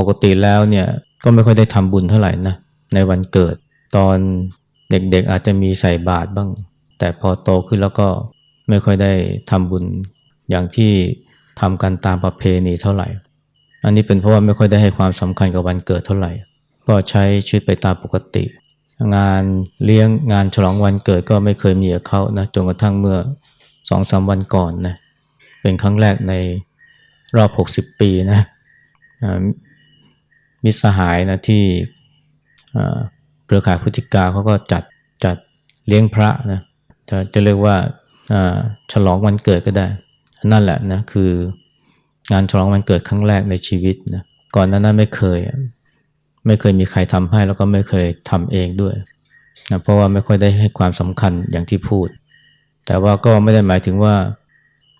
ปกติแล้วเนี่ยก็ไม่ค่อยได้ทำบุญเท่าไหร่นะในวันเกิดตอนเด็กๆอาจจะมีใส่บาตรบ้าง แต่พอโตขึ้นแล้วก็ไม่ค่อยได้ทำบุญอย่างที่ทำกันตามประเพณีเท่าไหร่ อันนี้เป็นเพราะว่าไม่ค่อยได้ให้ความสำคัญกับวันเกิดเท่าไหร่ ก็ใช้ชีวิตไปตามปกติ งานเลี้ยงงานฉลองวันเกิดก็ไม่เคยมีกับเขานะจนกระทั่งเมื่อสองสามวันก่อนนะเป็นครั้งแรกในรอบหกสิบปีนะ มิสหายนะที่เครือข่ายพุทธิกาเขาก็จัดจัดเลี้ยงพระนะจะจะเรียกว่าฉลองวันเกิดก็ได้ นั่นแหละนะคืองานฉลองวันเกิดครั้งแรกในชีวิตนะก่อนนั้นไม่เคย ไม่เคยมีใครทำให้แล้วก็ไม่เคยทำเองด้วยนะเพราะว่าไม่ค่อยได้ให้ความสำคัญอย่างที่พูด แต่ว่าก็ไม่ได้หมายถึงว่า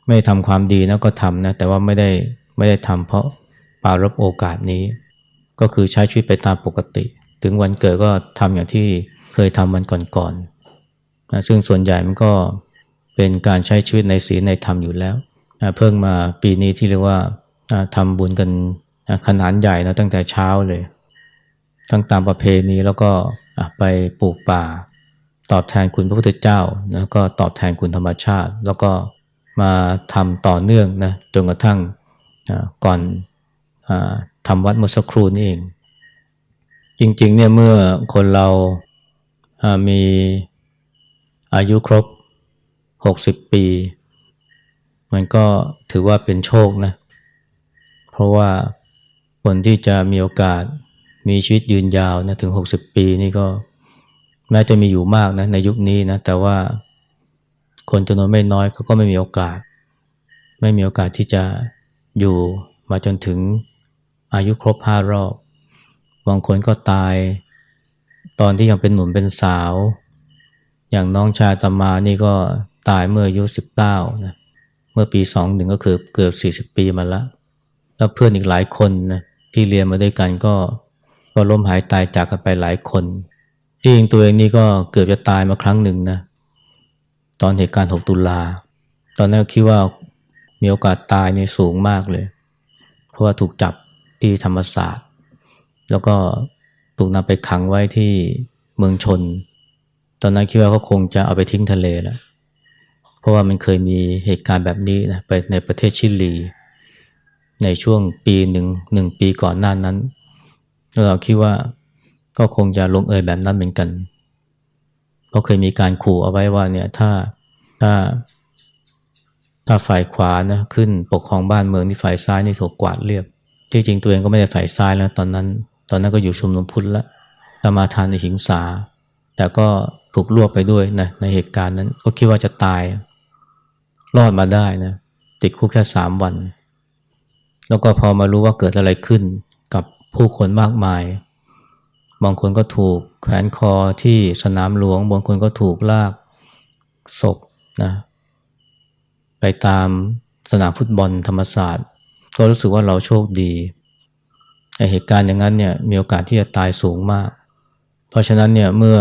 ไม่ทำความดีนะก็ทำนะแต่ว่าไม่ได้ไม่ได้ทำเพราะปารบโอกาสนี้ ก็คือใช้ชีวิตไปตามปกติ ถึงวันเกิดก็ทำอย่างที่เคยทำวันก่อนๆนะซึ่งส่วนใหญ่มันก็เป็นการใช้ชีวิตในศีลในธรรมอยู่แล้วเพิ่งมาปีนี้ที่เรียกว่าทำบุญกันขนาดใหญ่นะตั้งแต่เช้าเลย ทั้งตามประเพณีแล้วก็ไปปลูกป่า ตอบแทนคุณพระพุทธเจ้าแล้วก็ตอบแทนคุณธรรมชาติ แล้วก็มาทำต่อเนื่องนะจนกระทั่งก่อน ทำวัดเมื่อสักครู่นี่เองจริงๆเนี่ยเมื่อคนเรามีอายุครบ 60 ปี มันก็ถือว่าเป็นโชคนะ เพราะว่าคนที่จะมีโอกาสมีชีวิตยืนยาวนะถึง 60 ปีนี่ก็แม้จะมีอยู่มากนะในยุคนี้นะ แต่ว่าคนจำนวนไม่น้อยเขาก็ไม่มีโอกาส ไม่มีโอกาสที่จะอยู่มาจนถึง อายุครบห้ารอบบางคนก็ตาย ตอนที่ยังเป็นหนุ่มเป็นสาว อย่างน้องชายตามานี่ก็ตายเมื่ออายุสิบเก้านะเมื่อปีสองหนึ่งก็คือเกือบสี่สิบปีมาแล้ว แล้วเพื่อนอีกหลายคนนะที่เรียนมาด้วยกันก็ก็ล้มหายตายจากกันไปหลายคนที่จริงตัวเองนี่ก็เกือบจะตายมาครั้งหนึ่งนะตอนเหตุการณ์ 6 ตุลา ตอนนั้นคิดว่ามีโอกาสตายในสูงมากเลย เพราะว่าถูกจับ ที่ธรรมศาสตร์ แล้วก็ถูกนำไปขังไว้ที่เมืองชน ตอนนั้นคิดว่าเขาคงจะเอาไปทิ้งทะเลแล้วเพราะว่ามันเคยมีเหตุการณ์แบบนี้นะไปในประเทศชิลี ในช่วงปีหนึ่งหนึ่งปีก่อนหน้านั้น เราคิดว่าก็คงจะลงเอยแบบนั้นเหมือนกัน เพราะเคยมีการขู่เอาไว้ว่าเนี่ยถ้าถ้าถ้าฝ่ายขวานะขึ้นปกครองบ้านเมืองที่ฝ่ายซ้ายนี่ถูกกวาดเรียบ จริงๆตัวเองก็ไม่ได้ฝ่ายซ้ายแล้วตอนนั้น ตอนนั้นก็อยู่ชุมนุมพุทธละสมาทานในหิงสา แต่ก็ถูกลวกไปด้วยนะในเหตุการณ์นั้นก็คิดว่าจะตาย รอดมาได้นะติดคุกแค่สามวัน แล้วก็พอมารู้ว่าเกิดอะไรขึ้นกับผู้คนมากมาย บางคนก็ถูกแขวนคอที่สนามหลวง บางคนก็ถูกลากศพนะไปตามสนามฟุตบอลธรรมศาสตร์ ก็รู้สึกว่าเราโชคดีในเหตุการณ์อย่างนั้นเนี่ยมีโอกาสที่จะตายสูงมาก เพราะฉะนั้นเนี่ยเมื่อ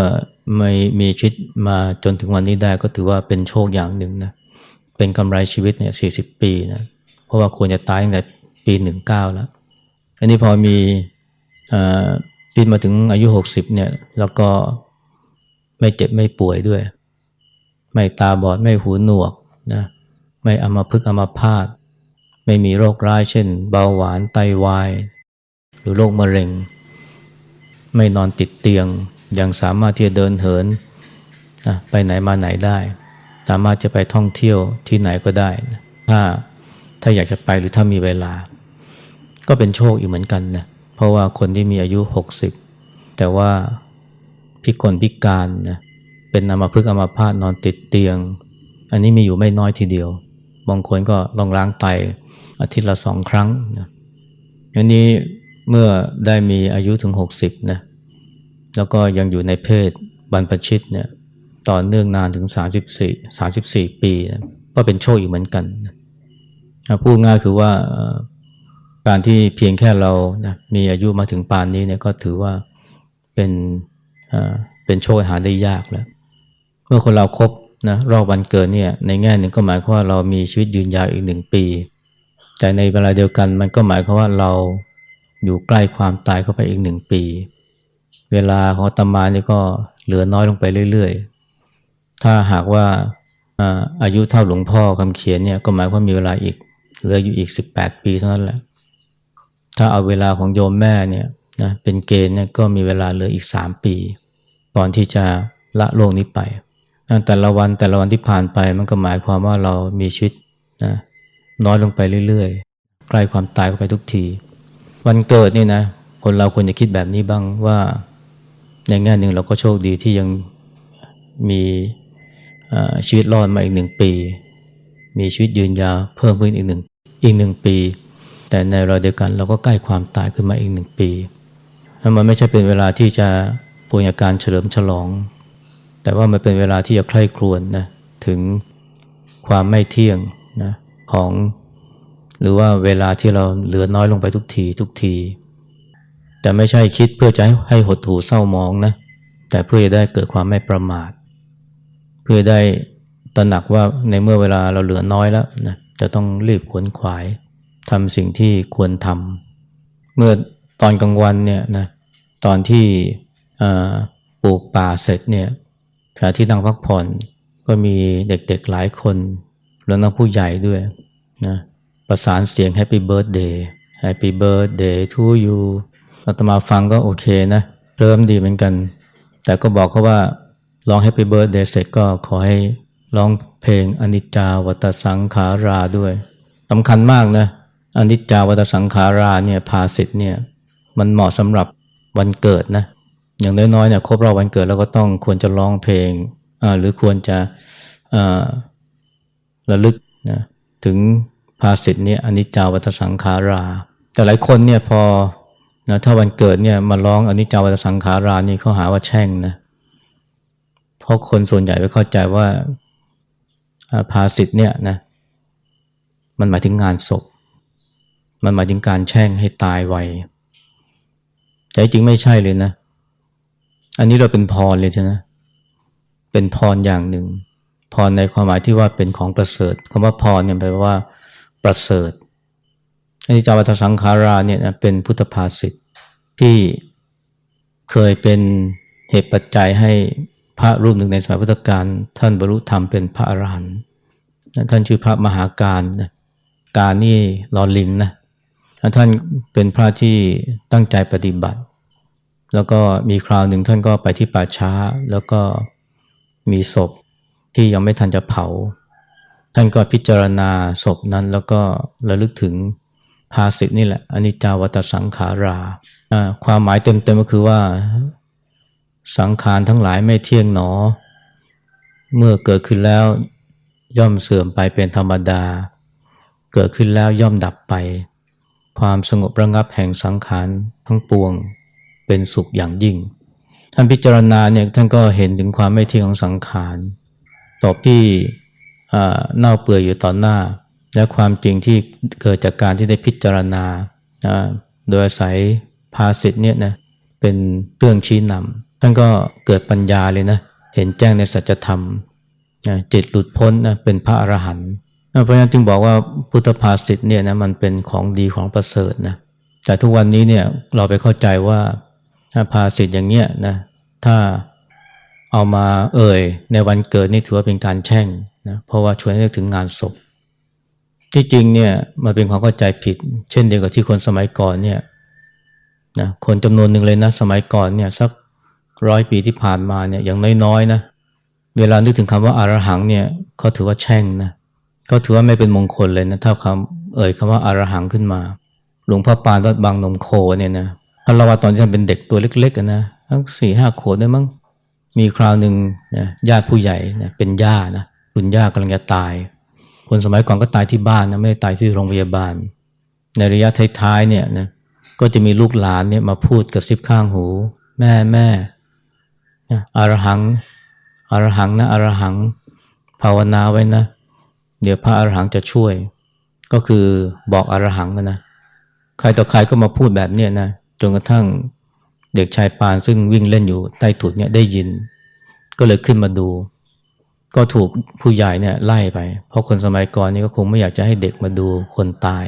ไม่มีชีวิตมาจนถึงวันนี้ได้ก็ถือว่าเป็นโชคอย่างหนึ่งนะเป็นกำไรชีวิตเนี่ยสี่สิบปีนะเพราะว่าควรจะตายตั้งแต่ปีหนึ่งเก้าแล้ว อันนี้พอมีชีมาถึงอายุหกสิบเนี่ยแล้วก็ไม่เจ็บไม่ป่วยด้วย ไม่ตาบอดไม่หูหนวกนะไม่อามาพึกอามาพาด ไม่มีโรคร้ายเช่น เบาหวานไตาวาย หรือโรคมะเร็ง ไม่นอนติดเตียง ยังสามารถที่จะเดินเหินนะไปไหนมาไหนได้ สามารถจะไปท่องเที่ยวที่ไหนก็ได้นะถ้าถ้าอยากจะไปหรือถ้ามีเวลา ก็เป็นโชคอีกเหมือนกันนะเพราะว่าคนที่มีอายุหกสิบแต่ว่าพิกลพิการนะเป็นนามาพึกอามาพาตนอนติดเตียง อันนี้มีอยู่ไม่น้อยทีเดียว บางคนก็ลองล้างไตอาทิตย์ละสองครั้งนะอันนี้เมื่อได้มีอายุถึงหกสิบนะแล้วก็ยังอยู่ในเพศบรรพชิตเนี่ยต่อเนื่องนานถึงสาสิบสี่สาสิบสี่ปีนะก็เป็นโชคอีกเหมือนกันนะพูดง่ายคือว่าการที่เพียงแค่เรานะมีอายุมาถึงปานนี้เนี่ยก็ถือว่าเป็นเป็นโชคหาได้ยากแล้ว เมื่อคนเราครบ นะรอบวันเกิดเนี่ยในแง่หนึ่งก็หมายความว่าเรามีชีวิตยืนยาวอีกหนึ่งปี แต่ในเวลาเดียวกันมันก็หมายความว่าเราอยู่ใกล้ความตายเข้าไปอีกหนึ่งปี เวลาของตมานี่ก็เหลือน้อยลงไปเรื่อยๆ ถ้าหากว่าอาอายุเท่าหลวงพ่อคำเขียนเนี่ยก็หมายความมีเวลาอีกเหลืออยู่อีก 18 ปีเท่านั้นแหละ ถ้าเอาเวลาของโยมแม่เนี่ยนะเป็นเกณฑ์เนี่ยก็มีเวลาเหลืออีก 3 ปีก่อนที่จะละโลกนี้ไป นะแต่ละวันแต่ละวันที่ผ่านไปมันก็หมายความว่าเรามีชีวิตนะน้อยลงไปเรื่อยๆ ใกล้ความตายเข้าไปทุกที วันเกิดนี่นะ คนเราควรจะคิดแบบนี้บ้างว่าในแง่หนึ่งเราก็โชคดีที่ยังมีชีวิตรอดมาอีกหนึ่งปี มีชีวิตยืนยาวเพิ่มขึ้นอีกหนึ่งอีกหนึ่งปี แต่ในเวลาเดียวกันเราก็ใกล้ความตายขึ้นมาอีกหนึ่งปีมันไม่ใช่เป็นเวลาที่จะป่วยอาการเฉลิมฉลอง แต่ว่ามันเป็นเวลาที่จะใคร่ครวญนะถึงความไม่เที่ยงนะของ หรือว่าเวลาที่เราเหลือน้อยลงไปทุกทีทุกที แต่ไม่ใช่คิดเพื่อจะให้ใหดหู่เศร้ามองนะแต่เพื่อจะได้เกิดความไม่ประมาท เพื่อได้ตระหนักว่าในเมื่อเวลาเราเหลือน้อยแล้วนะจะต้องรีบขวนขวายทำสิ่งที่ควรทำเมื่อตอนกลางวันเนี่ยนะตอนที่ปลูกป่าเสร็จเนี่ย ขณะที่นั่งพักผ่อนก็มีเด็กๆหลายคนรวมทั้งผู้ใหญ่ด้วยนะประสานเสียง Happy Birthday Happy Birthday to you อาตมาฟังก็โอเคนะเริ่มดีเหมือนกัน แต่ก็บอกเขาว่าร้อง Happy Birthday เสร็จก็ขอให้ร้องเพลงอนิจจาวัตสังขาราด้วยสำคัญมากนะอนิจจาวัตสังขาราเนี่ยภาสิทธ์เนี่ยมันเหมาะสำหรับวันเกิดนะ อย่างน้อยๆเนี่ยครบรอบวันเกิดแล้วก็ต้องควรจะร้องเพลงหรือควรจะระลึกนะถึงภาสิทธ์เนี่ยอนิจจาวัตสังขารา แต่หลายคนเนี่ยพอนะถ้าวันเกิดเนี่ยมาร้องอนิจจาวัตสังขารานี่เขาหาว่าแช่งนะเพราะคนส่วนใหญ่ไม่เข้าใจว่าอ่าภาสิทธ์เนี่ยนะมันหมายถึงงานศพ มันหมายถึงการแช่งให้ตายไวแต่จริงไม่ใช่เลยนะ อันนี้เราเป็นพรเลยใช่ไหมเป็นพรอย่างหนึ่ง พรในความหมายที่ว่าเป็นของประเสริฐคำว่าพรเนี่ยแปลว่า ประเสริฐอันนี้จาวัตสังขาราเนี่ยนะเป็นพุทธภาษิตที่เคยเป็นเหตุปัจจัยให้พระรูปหนึ่งในสมัยพุทธกาลท่านบรรลุธรรมเป็นพระอรหันต์ท่านชื่อพระมหาการนะการนี่ลอลิงนะท่านเป็นพระที่ตั้งใจปฏิบัติ แล้วก็มีคราวหนึ่งท่านก็ไปที่ป่าช้า แล้วก็มีศพที่ยังไม่ทันจะเผา ท่านก็พิจารณาศพนั้นแล้วก็ระลึกถึงภาสิทนี่แหละอนิจจาวัตสังขาราความหมายเต็มๆก็คือว่าสังขารทั้งหลายไม่เที่ยงหนอ เมื่อเกิดขึ้นแล้วย่อมเสื่อมไปเป็นธรรมดา เกิดขึ้นแล้วย่อมดับไป ความสงบระงับแห่งสังขารทั้งปวง เป็นสุขอย่างยิ่ง ท่านพิจารณาเนี่ยท่านก็เห็นถึงความไม่เที่ยงของสังขารต่อที่เน่าเปื่อยอยู่ต่อหน้า และความจริงที่เกิดจากการที่ได้พิจารณาโดยอาศัยภาสิทธ์เนี่ยนะเป็นเรื่องชี้นำท่านก็เกิดปัญญาเลยนะเห็นแจ้งในสัจธรรมจิตหลุดพ้นนะเป็นพระอรหันต์เพราะฉะนั้นจึงบอกว่าพุทธภาษิตเนี่ยนะมันเป็นของดีของประเสริฐนะแต่ทุกวันนี้เนี่ยเราไปเข้าใจว่า ภาษิตอย่างเนี้ยนะถ้าเอามาเอ่ย ในวันเกิดนี่ถือว่าเป็นการแช่งนะเพราะว่าชวนให้นึกถึงงานศพ ที่จริงเนี่ยมันเป็นความเข้าใจผิด เช่นเดียวกับที่คนสมัยก่อนเนี่ยนะคนจำนวนหนึ่งเลยนะสมัยก่อนเนี่ยสักร้อยปีที่ผ่านมาเนี่ยอย่างน้อยๆนะเวลานึกถึงคำว่าอารหังเนี่ยเขาถือว่าแช่งนะเขาถือว่าไม่เป็นมงคลเลยนะถ้าคำเอ่ยคำว่าอารหังขึ้นมา หลวงพ่อปานวัดบางนมโคเนี่ยนะ ท่านเล่าว่าตอนที่ท่านเป็นเด็กตัวเล็กๆนะทั้งสี่ห้าขวบได้มั้งมีคราวหนึ่งนะญาติผู้ใหญ่นะเป็นย่านะคุณย่ากำลังจะตาย คนสมัยก่อนก็ตายที่บ้านนะไม่ได้ตายที่โรงพยาบาล ในระยะท้ายๆเนี่ยนะก็จะมีลูกหลานเนี่ยมาพูดกับซิบข้างหู แม่แม่อารหังอรหังนะอรหัง ภาวนาไว้นะ เดี๋ยวพระอรหังจะช่วย ก็คือบอกอรหังกันนะ ใครต่อใครก็มาพูดแบบเนี้ยนะ จนกระทั่งเด็กชายปานซึ่งวิ่งเล่นอยู่ใต้ถุนเนี่ยได้ยิน ก็เลยขึ้นมาดู ก็ถูกผู้ใหญ่เนี่ยไล่ไป เพราะคนสมัยก่อนนี่ก็คงไม่อยากจะให้เด็กมาดูคนตาย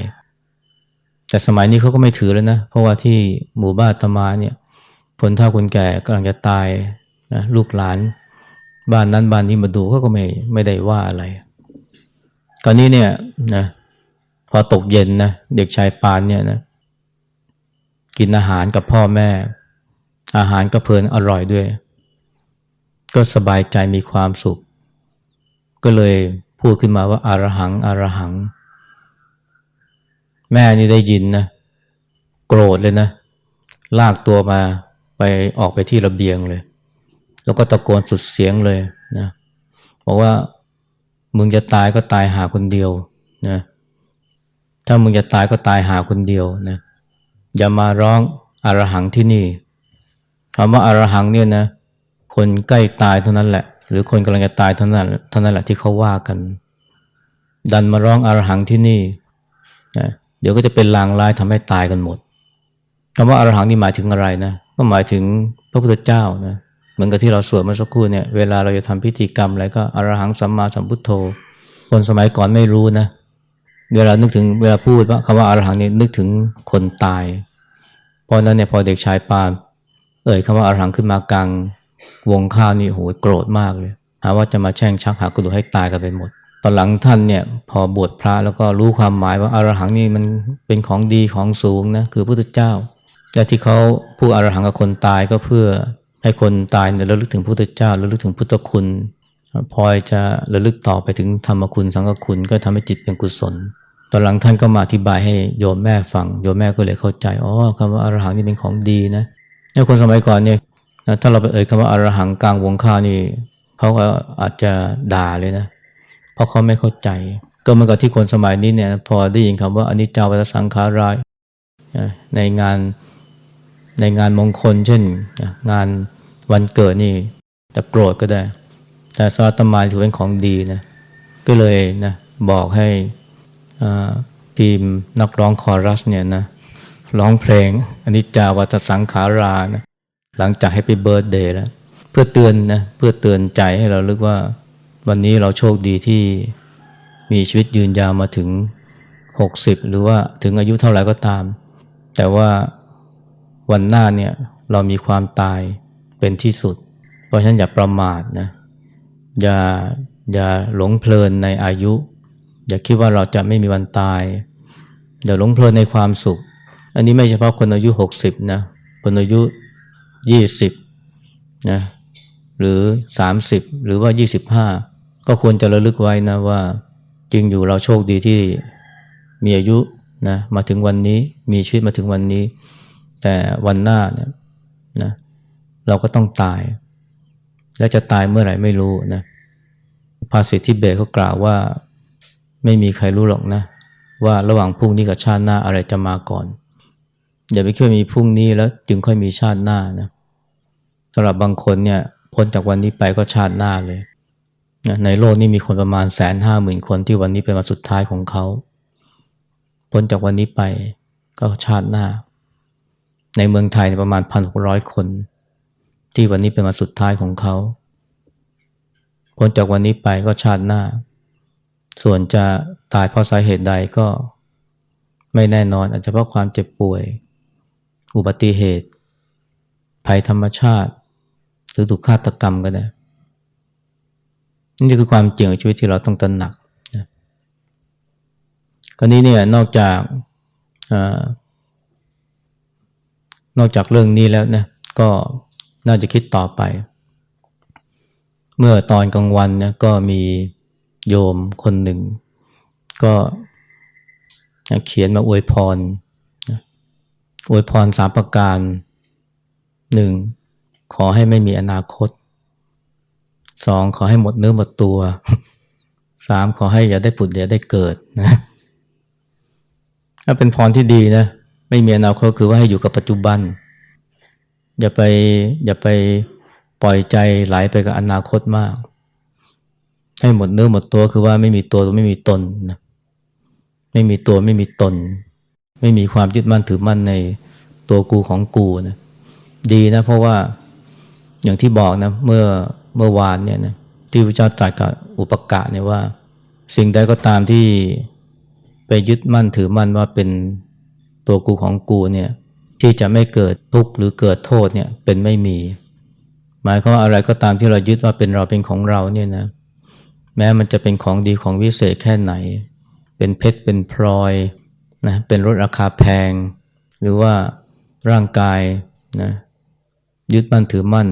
แต่สมัยนี้เขาก็ไม่ถือแล้วนะ เพราะว่าที่หมู่บ้านตมาเนี่ยคนเฒ่าคนแก่กำลังจะตายนะลูกหลาน บ้านนั้นบ้านนี้มาดูเขาก็ไม่ไม่ได้ว่าอะไรตอนนี้เนี่ยนะพอตกเย็นนะเด็กชายปานเนี่ยนะ กินอาหารกับพ่อแม่ อาหารก็เพลินอร่อยด้วย ก็สบายใจมีความสุข ก็เลยพูดขึ้นมาว่าอารหังอารหัง แม่นี่ได้ยินนะ โกรธเลยนะ ลากตัวมาไปออกไปที่ระเบียงเลย แล้วก็ตะโกนสุดเสียงเลยนะบอกว่ามึงจะตายก็ตายหาคนเดียวนะถ้ามึงจะตายก็ตายหาคนเดียวนะ อย่ามาร้องอารหังที่นี่คำว่าอารหังเนี่ยนะ คนใกล้ตายเท่านั้นแหละ หรือคนกำลังจะตายเท่านั้นเท่านั้นแหละที่เขาว่ากัน ดันมาร้องอารหังที่นี่นะเดี๋ยวก็จะเป็นลางร้ายทำให้ตายกันหมดคำว่าอารหังนี่หมายถึงอะไรนะก็หมายถึงพระพุทธเจ้านะเหมือนกับที่เราสวดเมื่อสักครู่เนี่ยเวลาเราจะทำพิธีกรรมอะไรก็อรหังสัมมาสัมพุทโธคนสมัยก่อนไม่รู้นะ เวลานึกถึงเวลาพูดว่าคำว่าอรหังนี่นึกถึงคนตาย เพราะนั้นเนี่ยพอเด็กชายปาเอ่ยคำว่าอรหังขึ้นมากลางวงข้าวนี่โหโกรธมากเลยหาว่าจะมาแช่งชักหากระดูกให้ตายกันไปหมด ตอนหลังท่านเนี่ยพอบวชพระแล้วก็รู้ความหมายว่าอรหังนี่มันเป็นของดีของสูงนะคือพระพุทธเจ้าและที่เขาพูดอรหังกับคนตายก็เพื่อให้คนตายเนี่ยระลึกถึงพระพุทธเจ้าระลึกถึงพุทธคุณพลอยจะระลึกต่อไปถึงธรรมคุณสังฆคุณก็ทำให้จิตเป็นกุศล ตอนหลังท่านก็มาอธิบายให้โยมแม่ฟัง โยมแม่ก็เลยเข้าใจ อ๋อคำว่าอรหังนี่เป็นของดีนะในคนสมัยก่อนเนี่ยถ้าเราไปเอ่ยคำว่าอรหังกลางวงข้าวนี่เขาก็อาจจะด่าเลยนะ เพราะเขาไม่เข้าใจ ก็เหมือนกับที่คนสมัยนี้เนี่ย พอได้ยินคำว่าอนิจจาวัฏสังขารายในงานในงานมงคล เช่น งานวันเกิดนี่จะโกรธก็ได้ แต่สวัตมาถือเป็นของดีนะ ก็เลยนะบอกให้ ทีมนักร้องคอรัสเนี่ยนะร้องเพลงอนิจจาวัฏสังขารานะหลังจากให้ไปเบิร์ดเดย์แล้ว เพื่อเตือนนะเพื่อเตือนใจให้เราลึกว่า วันนี้เราโชคดีที่มีชีวิตยืนยาวมาถึง 60 หรือว่าถึงอายุเท่าไหร่ก็ตาม แต่ว่าวันหน้าเนี่ยเรามีความตายเป็นที่สุด เพราะฉะนั้นอย่าประมาทนะอย่าอย่าหลงเพลินในอายุ อย่าคิดว่าเราจะไม่มีวันตาย อย่าหลงเพลินในความสุข อันนี้ไม่เฉพาะคนอายุ 60นะคนอายุยี่สิบนะหรือสามสิบหรือว่ายี่สิบห้าก็ควรจะระลึกไว้นะว่าจริงอยู่เราโชคดีที่มีอายุนะมาถึงวันนี้มีชีวิตมาถึงวันนี้ แต่วันหน้าเนี่ยนะเราก็ต้องตาย และจะตายเมื่อไหร่ไม่รู้นะภาษิตที่เบสเขากล่าวว่า ไม่มีใครรู้หรอกนะ ว่าระหว่างพรุ่งนี้กับชาติหน้าอะไรจะมาก่อน อย่าไปคิดว่ามีพรุ่งนี้แล้วจึงค่อยมีชาติหน้านะสำหรับบางคนเนี่ยพ้นจากวันนี้ไปก็ชาติหน้าเลย ในโลกนี้มีคนประมาณแสนห้าหมื่นคนที่วันนี้เป็นวันสุดท้ายของเขา พ้นจากวันนี้ไปก็ชาติหน้า ในเมืองไทยประมาณพันหกร้อยคน ที่วันนี้เป็นวันสุดท้ายของเขา พ้นจากวันนี้ไปก็ชาติหน้า ส่วนจะตายเพราะสาเหตุใดก็ไม่แน่นอน อาจจะเพราะความเจ็บป่วย อุบัติเหตุ ภัยธรรมชาติ หรือถูกฆาตกรรมก็ได้นี่คือความจริงของชีวิตที่เราต้องตระหนักนะคราวนี้เนี่ยนอกจากอนอกจากเรื่องนี้แล้วนะก็น่าจะคิดต่อไป เมื่อตอนกลางวันนะก็มี โยมคนหนึ่ง ก็เขียนมาอวยพรอวยพรสามประการหนึ่งขอให้ไม่มีอนาคตสองขอให้หมดเนื้อหมดตัวสามขอให้อย่าได้ผุดอย่าได้เกิดนะถ้าเป็นพรที่ดีนะไม่มีอนาคตคือว่าให้อยู่กับปัจจุบัน อย่าไปอย่าไปปล่อยใจไหลไปกับอนาคตมาก ให้หมดเนื้อหมดตัวคือว่าไม่มีตัวไม่มีตนนะไม่มีตัวไม่มีตน ไม่มีความยึดมั่นถือมั่นในตัวกูของกูนะดีนะเพราะว่าอย่างที่บอกนะเมื่อเมื่อวานเนี่ยนะที่พระเจ้าตรัสกับอุปกะเนี่ยว่า สิ่งใดก็ตามที่ไปยึดมั่นถือมั่นว่าเป็นตัวกูของกูเนี่ยที่จะไม่เกิดทุกข์หรือเกิดโทษเนี่ยเป็นไม่มี หมายความว่าอะไรก็ตามที่เรายึดว่าเป็นเราเป็นของเราเนี่ยนะ แม้มันจะเป็นของดีของวิเศษแค่ไหน เป็นเพชรเป็นพลอยนะเป็นรถราคาแพง หรือว่าร่างกายนะยึดมั่นถือมั่น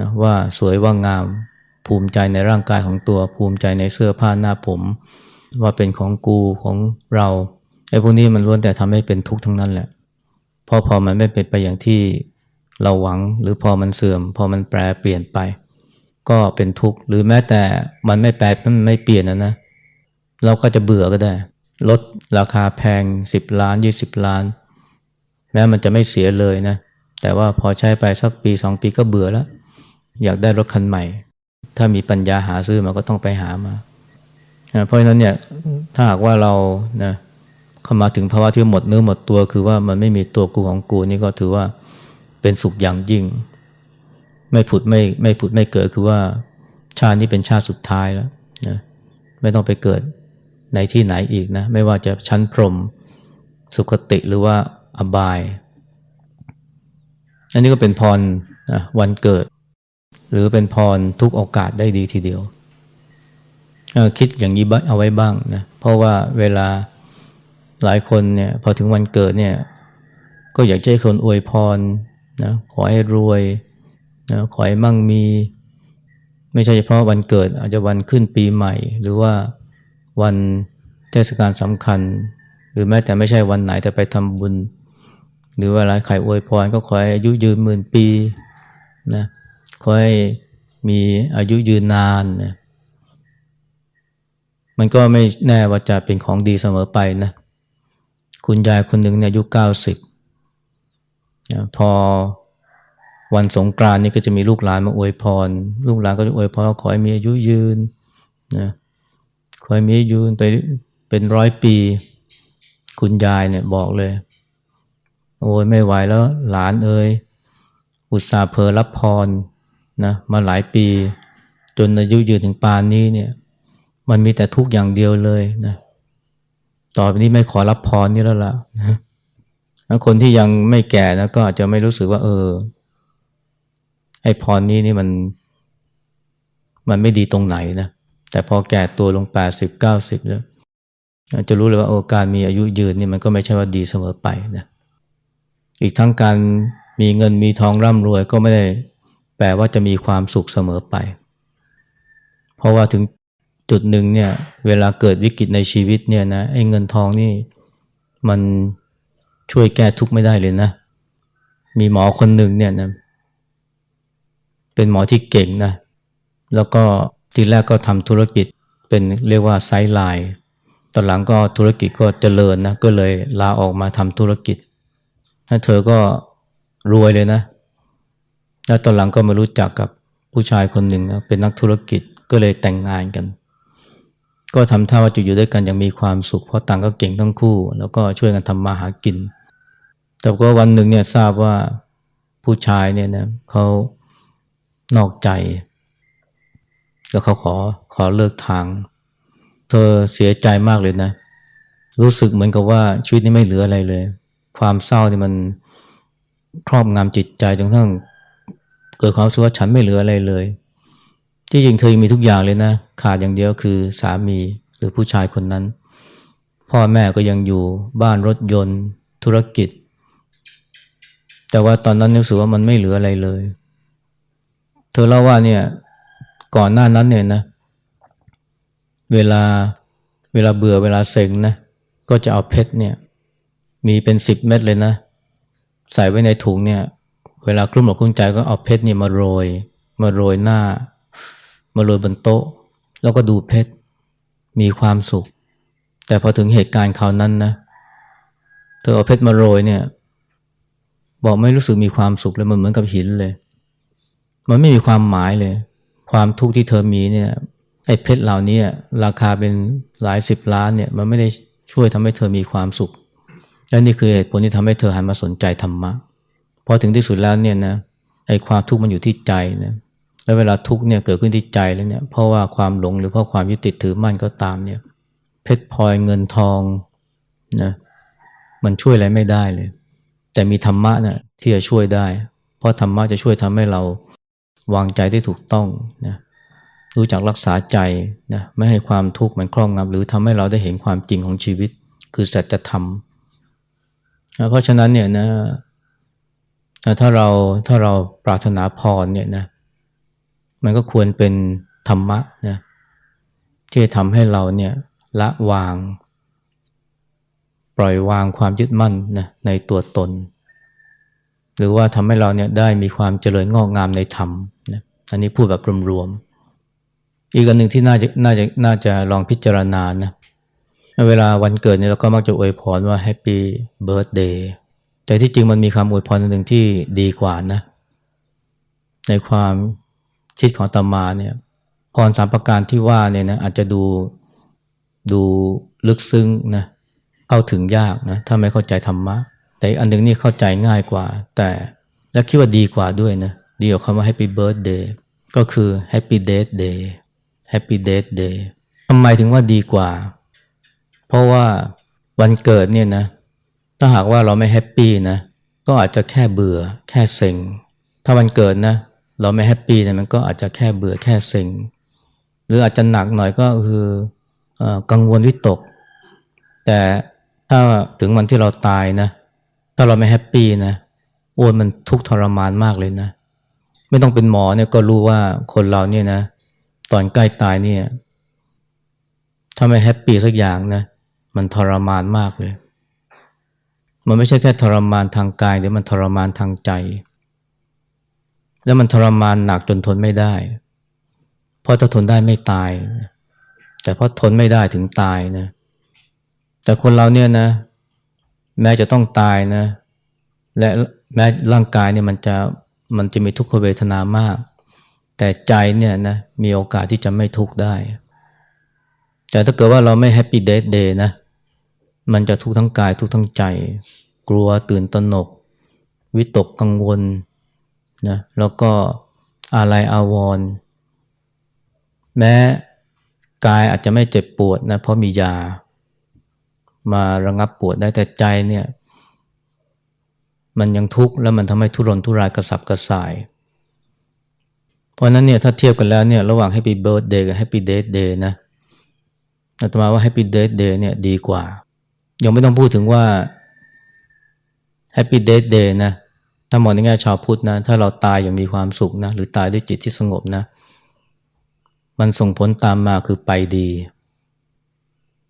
นะว่าสวยว่างาม ภูมิใจในร่างกายของตัว ภูมิใจในเสื้อผ้าหน้าผม ว่าเป็นของกูของเราไอ้พวกนี้มันล้วนแต่ทำให้เป็นทุกข์ทั้งนั้นแหละพราะพอมันไม่เป็นไปอย่างที่เราหวัง หรือพอมันเสื่อม พอมันแปรเปลี่ยนไป ก็เป็นทุกข์ หรือแม้แต่มันไม่แปรมันไม่เปลี่ยนนะนะ เราก็จะเบื่อก็ได้ ลดราคาแพง 10 ล้าน 20 ล้าน แม้มันจะไม่เสียเลยนะ แต่ว่าพอใช้ไปสักปีสองปีก็เบื่อแล้ว อยากได้รถคันใหม่ ถ้ามีปัญญาหาซื้อมันก็ต้องไปหามาเพราะฉะนั้นเนี่ยถ้าหากว่าเรานะเข้ามาถึงภาวะที่หมดเนื้อหมดตัว คือว่ามันไม่มีตัวกูของกูนี่ก็ถือว่าเป็นสุขอย่างยิ่ง ไม่ผุดไม่ไม่ผุดไม่เกิดคือว่าชาตินี้เป็นชาติสุดท้ายแล้วนะไม่ต้องไปเกิดในที่ไหนอีกนะ ไม่ว่าจะชั้นพรหมสุคติหรือว่าอบาย อันนี้ก็เป็นพรนะวันเกิด หรือเป็นพรทุกโอกาสได้ดีทีเดียว คิดอย่างนี้เอาไว้บ้างนะเพราะว่าเวลาหลายคนเนี่ยพอถึงวันเกิดเนี่ยก็อยากให้คนอวยพรนะขอให้รวย นะขอให้มั่งมี ไม่ใช่เฉพาะวันเกิด อาจจะวันขึ้นปีใหม่ หรือว่าวันเทศกาลสำคัญ หรือแม้แต่ไม่ใช่วันไหนแต่ไปทำบุญ หรือเวลาใครอวยพรก็ขอให้อายุยืนหมื่นปีนะขอให้มีอายุยืนนานนะมันก็ไม่แน่ว่าจะเป็นของดีเสมอไปนะคุณยายคนหนึ่งเนี่ยอายุเก้าสิบพอ วันสงกรานนี่ก็จะมีลูกหลานมาอวยพร ลูกหลานก็จะอวยพรขอให้มีอายุยืนนะขอให้มีอายุยืนไปเป็นร้อยปี คุณยายเนี่ยบอกเลย โอ้ยไม่ไหวแล้วหลานเอ้ยอุตส่าห์เพอรับพรนะมาหลายปี จนอายุยืนถึงปานนี้เนี่ยมันมีแต่ทุกอย่างเดียวเลยนะต่อไปนี้ไม่ขอรับพรนี่แล้วล่ะนะคนที่ยังไม่แก่นะก็อาจจะไม่รู้สึกว่า เออ ไอ้พรนี้นี่มัน มันไม่ดีตรงไหนนะ แต่พอแก่ตัวลงแปดสิบเก้าสิบแล้วจะรู้เลยว่าโอการมีอายุยืนนี่มันก็ไม่ใช่ว่าดีเสมอไปนะ อีกทั้งการมีเงินมีทองร่ำรวยก็ไม่ได้แปลว่าจะมีความสุขเสมอไป เพราะว่าถึงจุดหนึ่งเนี่ย เวลาเกิดวิกฤตในชีวิตเนี่ยนะไอ้เงินทองนี่มันช่วยแก้ทุกข์ไม่ได้เลยนะ มีหมอคนหนึ่งเนี่ยนะ เป็นหมอที่เก่งนะแล้วก็ทีแรกก็ทำธุรกิจเป็นเรียกว่าไซด์ไลน์ตอนหลังก็ธุรกิจก็เจริญนะก็เลยลาออกมาทำธุรกิจถ้าเธอก็รวยเลยนะ แล้วตอนหลังก็มารู้จักกับผู้ชายคนหนึ่งนะเป็นนักธุรกิจก็เลยแต่งงานกัน ก็ทำท่าว่าจะอยู่ด้วยกันอย่างมีความสุข เพราะต่างก็เก่งทั้งคู่ แล้วก็ช่วยกันทำมาหากิน แต่ก็วันหนึ่งเนี่ยทราบว่าผู้ชายเนี่ยนะเขา นอกใจ แล้วเขาขอขอเลิกทาง เธอเสียใจมากเลยนะ รู้สึกเหมือนกับว่าชีวิตนี้ไม่เหลืออะไรเลย ความเศร้านี่มันครอบงำจิตใจจนทั่งเกิดความรู้สึกว่าฉันไม่เหลืออะไรเลย ที่จริงเธอมีทุกอย่างเลยนะ ขาดอย่างเดียวคือสามีหรือผู้ชายคนนั้น พ่อแม่ก็ยังอยู่บ้านรถยนต์ ธุรกิจ แต่ว่าตอนนั้นรู้สึกว่ามันไม่เหลืออะไรเลย เธอเล่าว่าเนี่ยก่อนหน้านั้นเนี่ยนะ เวลาเวลาเบื่อเวลาเซ็งนะก็จะเอาเพชรเนี่ย มีเป็นสิบเม็ดเลยนะ ใส่ไว้ในถุงเนี่ย เวลาครุ่มหลอกครุ่มใจก็เอาเพชรนี่มาโรย มาโรยหน้า มาโรยบนโต๊ะ แล้วก็ดูเพชรมีความสุข แต่พอถึงเหตุการณ์คราวนั้นนะเธอเอาเพชรมาโรยเนี่ย บอกไม่รู้สึกมีความสุขเลยมันเหมือนกับหินเลย มันไม่มีความหมายเลย ความทุกข์ที่เธอมีเนี่ยไอ้เพชรเหล่านี้ราคาเป็นหลายสิบล้านเนี่ยมันไม่ได้ช่วยทำให้เธอมีความสุข และนี่คือเหตุผลที่ทำให้เธอหันมาสนใจธรรมะพอถึงที่สุดแล้วเนี่ยนะไอ้ความทุกข์มันอยู่ที่ใจนะแล้วเวลาทุกข์เนี่ยเกิดขึ้นที่ใจแล้วเนี่ยเพราะว่าความหลงหรือเพราะความยึดติดถือมั่นก็ตามเนี่ยเพชรพลอยเงินทองนะมันช่วยอะไรไม่ได้เลย แต่มีธรรมะนะ่ะที่จะช่วยได้ เพราะธรรมะจะช่วยทำให้เรา วางใจได้ถูกต้องนะรู้จักรักษาใจนะไม่ให้ความทุกข์มันครอบงำหรือทำให้เราได้เห็นความจริงของชีวิต คือสัจธรรมนะเพราะฉะนั้นเนี่ยนะถ้าเราถ้าเราปรารถนาพรเนี่ยนะมันก็ควรเป็นธรรมะนะที่จะทำให้เราเนี่ยละวาง ปล่อยวางความยึดมั่นนะในตัวตน หรือว่าทำให้เราเนี่ยได้มีความเจริญงอกงามในธรรมนะอันนี้พูดแบบรวมๆอีกอันหนึ่งที่น่าจะน่าจะน่าจะลองพิจารณานะเวลาวันเกิดเนี่ยเราก็มักจะอวยพรว่าแฮปปี้เบิร์ a เดย์แต่ที่จริงมันมีคำอวยพรหนึ่งที่ดีกว่านะ ในความคิดของตมาเนี่ยพรสามประการที่ว่าเนี่ยนะอาจจะดูดูลึกซึ้งนะเข้าถึงยากนะถ้าไม่เข้าใจธรรมะ แต่อันหนึ่งนี่เข้าใจง่ายกว่า แต่และคิดว่าดีกว่าด้วยนะดีกว่าคำว่า Happy Birthday ก็คือ Happy Death Day Happy Death Day ทำไมถึงว่าดีกว่า เพราะว่าวันเกิดเนี่ยนะ ถ้าหากว่าเราไม่แฮปปี้นะ ก็อาจจะแค่เบื่อ แค่เซ็ง ถ้าวันเกิดนะ เราไม่แฮปปี้เนี่ยมันก็อาจจะแค่เบื่อแค่เซ็ง หรืออาจจะหนักหน่อยก็คืออกังวลวิตก แต่ถ้าถึงวันที่เราตายนะ ถ้าเราไม่แฮปปี้นะโอ้ยมันทุกข์ทรมานมากเลยนะ ไม่ต้องเป็นหมอเนี่ยก็รู้ว่าคนเราเนี่ยนะ ตอนใกล้ตายเนี่ย ถ้าไม่แฮปปี้สักอย่างนะ มันทรมานมากเลย มันไม่ใช่แค่ทรมานทางกายแต่มันทรมานทางใจ แล้วมันทรมานหนักจนทนไม่ได้ เพราะถ้าทนได้ไม่ตาย แต่เพราะทนไม่ได้ถึงตายนะ แต่คนเราเนี่ยนะ แม้จะต้องตายนะ และแม้ร่างกายเนี่ยมันจะมันจะมีทุกขเวทนามาก แต่ใจเนี่ยนะมีโอกาสที่จะไม่ทุกข์ได้ แต่ถ้าเกิดว่าเราไม่แฮปปี้เดทเดย์นะ มันจะทุกข์ทั้งกายทุกข์ทั้งใจ กลัวตื่นตระหนก วิตกกังวลนะแล้วก็อะไรอาวร์แม้กายอาจจะไม่เจ็บปวดนะเพราะมียา มาระงับปวดได้แต่ใจเนี่ย มันยังทุกข์แล้วมันทำให้ทุรนทุรายกระสับกระส่าย เพราะนั้นเนี่ยถ้าเทียบกันแล้วเนี่ยระหว่าง Happy Birthday กับ Happy Death Day นะอาตมาว่า Happy Death Day เนี่ยดีกว่า ยังไม่ต้องพูดถึงว่า Happy Death Day นะถ้ามองในแง่ชาวพุทธนะ ถ้าเราตายอย่างมีความสุขนะ หรือตายด้วยจิตที่สงบนะ มันส่งผลตามมาคือไปดี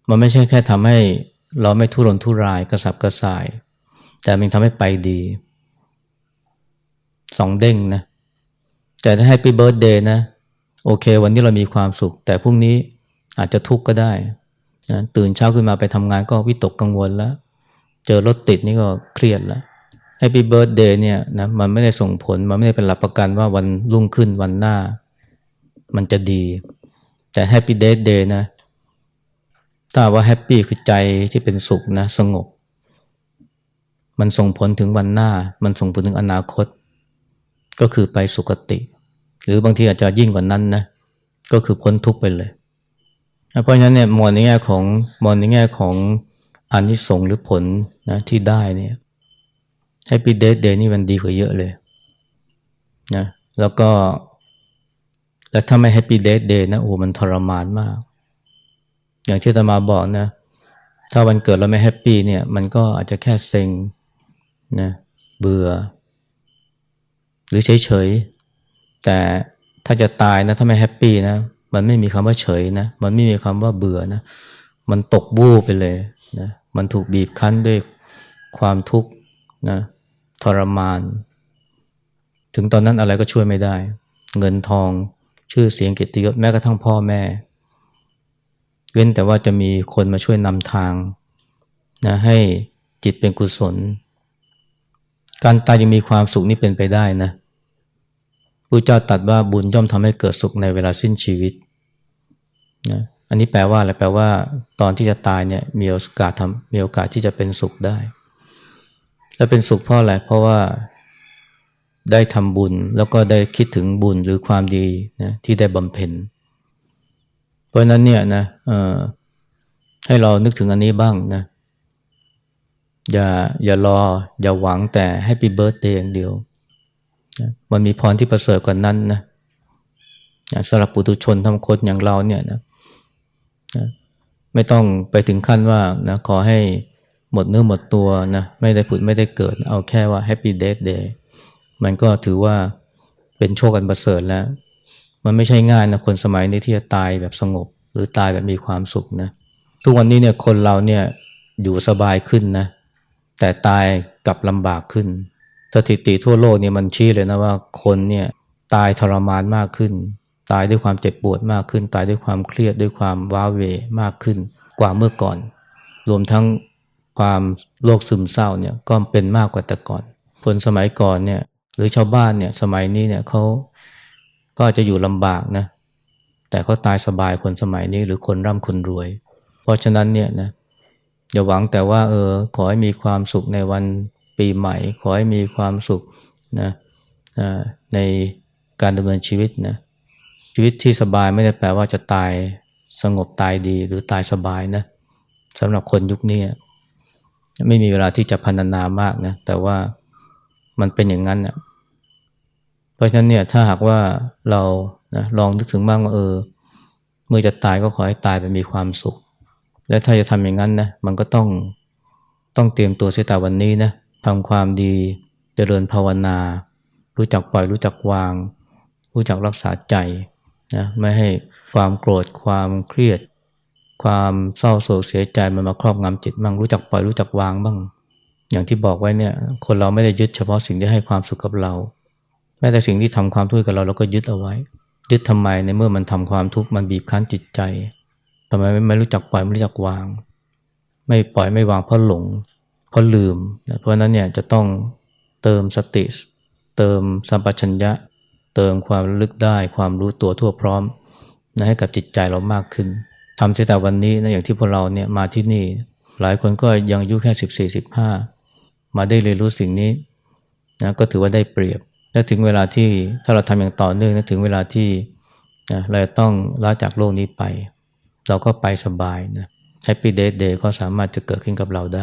มันไม่ใช่แค่ทำให้ เราไม่ทุรนทุรายกระสับกระส่าย แต่มันทำให้ไปดีสองเด้งนะแต่ถ้าให้ปีเบิร์ดเดย์นะ โอเค วันนี้เรามีความสุข แต่พรุ่งนี้อาจจะทุกข์ก็ได้นะตื่นเช้าขึ้นมาไปทำงานก็วิตกกังวลแล้ว เจอรถติดนี่ก็เครียดแล้วให้ปีเบิร์ดเดย์เนี่ยนะมันไม่ได้ส่งผล มันไม่ได้เป็นหลักประกันว่าวันรุ่งขึ้นวันหน้า มันจะดี แต่แฮปปี้เดย์เดย์นะ ถ้าว่าแฮปปี้คือใจที่เป็นสุขนะสงบ มันส่งผลถึงวันหน้า มันส่งผลถึงอนาคต ก็คือไปสุคติ หรือบางทีอาจจะยิ่งกว่านั้นนะก็คือพ้นทุกข์ไปเลย เพราะฉะนั้นเนี่ยมองในแง่ของมองในแง่ของอานิสงส์หรือผลนะที่ได้เนี่ยแฮปปี้เดย์เดย์นี่มันดีกว่าเยอะเลยนะแล้วก็ และถ้าไม่แฮปปี้เดทเดย์นะโอ้มันทรมานมาก อย่างที่ตมาบอกนะ ถ้าวันเกิดเราไม่แฮปปี้เนี่ย มันก็อาจจะแค่เซ็งนะเบื่อ หรือเฉยเฉยแต่ถ้าจะตายนะถ้าไม่แฮปปี้นะ มันไม่มีคำว่าเฉยนะ มันไม่มีคำว่าเบื่อนะ มันตกบู้ไปเลยนะมันถูกบีบคั้นด้วยความทุกข์นะทรมาน ถึงตอนนั้นอะไรก็ช่วยไม่ได้ เงินทองชื่อเสียงเกียรติยศแม้กระทั่งพ่อแม่ เว้นแต่ว่าจะมีคนมาช่วยนำทางนะให้จิตเป็นกุศล การตายยังมีความสุขนี่เป็นไปได้นะพระเจ้าตรัสว่าบุญย่อมทำให้เกิดสุขในเวลาสิ้นชีวิตนะอันนี้แปลว่าอะไรแปลว่า ตอนที่จะตายเนี่ยมีโอกาสทำมีโอกาสที่จะเป็นสุขได้ และเป็นสุขเพราะอะไรเพราะว่าได้ทำบุญแล้วก็ได้คิดถึงบุญหรือความดีนะที่ได้บำเพ็ญ เพราะนั้นเนี่ยนะให้เรานึกถึงอันนี้บ้างนะอย่าอย่ารอ อย่าหวังแต่แฮปปี้เบิร์ a เดย์อย่างเดียวมันมีพรที่ประเสริฐกว่านั้นนะสำหรับปุถุชนทำคนอย่างเราเนี่ยนะไม่ต้องไปถึงขั้นว่านะขอให้หมดเนื้อหมดตัวนะไม่ได้ผุดไม่ได้เกิด เอาแค่ว่าแฮปปี้เดย์เดย์มันก็ถือว่าเป็นโชคกันประเสริฐแล้ว มันไม่ใช่ง่ายนะคนสมัยนี้ที่จะตายแบบสงบ หรือตายแบบมีความสุขนะทุกวันนี้เนี่ยคนเราเนี่ยอยู่สบายขึ้นนะแต่ตายกับลำบากขึ้น สถิติทั่วโลกเนี่ยมันชี้เลยนะว่าคนเนี่ยตายทรมานมากขึ้น ตายด้วยความเจ็บปวดมากขึ้น ตายด้วยความเครียดด้วยความว้าเวมากขึ้น กว่าเมื่อก่อน รวมทั้งความโรคซึมเศร้าเนี่ยก็เป็นมากกว่าแต่ก่อน คนสมัยก่อนเนี่ยหรือชาวบ้านเนี่ยสมัยนี้เนี่ยเขา ก็อาจจะอยู่ลำบากนะ แต่เขาตายสบายคนสมัยนี้หรือคนร่ำคนรวย เพราะฉะนั้นเนี่ยนะอย่าหวังแต่ว่าเออขอให้มีความสุขในวันปีใหม่ ขอให้มีความสุขนะในการดำเนินชีวิตนะชีวิตที่สบายไม่ได้แปลว่าจะตายสงบตายดีหรือตายสบายนะสำหรับคนยุคนี้ไม่มีเวลาที่จะพันนามากนะแต่ว่ามันเป็นอย่างนั้นนะ เพราะฉะนั้นเนี่ยถ้าหากว่าเรานะลองนึกถึงบ้างว่าเออเมื่อจะตายก็ขอให้ตายไปมีความสุข และถ้าจะทำอย่างนั้นนะมันก็ต้องต้องเตรียมตัวเสียแต่วันนี้นะทำความดีเจริญภาวนา รู้จักปล่อยรู้จักวาง รู้จักรักษาใจนะไม่ให้ความโกรธความเครียด ความเศร้าโศกเสียใจมันมาครอบงำจิตบ้างรู้จักปล่อยรู้จักวางบ้าง อย่างที่บอกไว้เนี่ยคนเราไม่ได้ยึดเฉพาะสิ่งที่ให้ความสุขกับเรา แม้แต่สิ่งที่ทำความทุกข์กับเราเราก็ยึดเอาไว้ ยึดทำไมในเมื่อมันทำความทุกข์มันบีบคั้นจิตใจทำไมไม่รู้จักปล่อยไม่รู้จักวาง ไม่ปล่อยไม่วางเพราะหลงเพราะลืมนะเพราะนั้นเนี่ยจะต้องเติมสติ เติมสัมปชัญญะ เติมความลึกได้ ความรู้ตัวทั่วพร้อมนะให้กับจิตใจเรามากขึ้นทำเสียแต่วันนี้นะอย่างที่พวกเราเนี่ยมาที่นี่ หลายคนก็ยังอายุแค่สิบสี่สิบห้ามาได้เรียนรู้สิ่งนี้นะก็ถือว่าได้เปรียบ และถึงเวลาที่ถ้าเราทำอย่างต่อเนื่องนะถึงเวลาที่นะเราต้องลาจากโลกนี้ไป เราก็ไปสบายนะแฮปปี้เดย์เดย์ก็สามารถจะเกิดขึ้นกับเราได้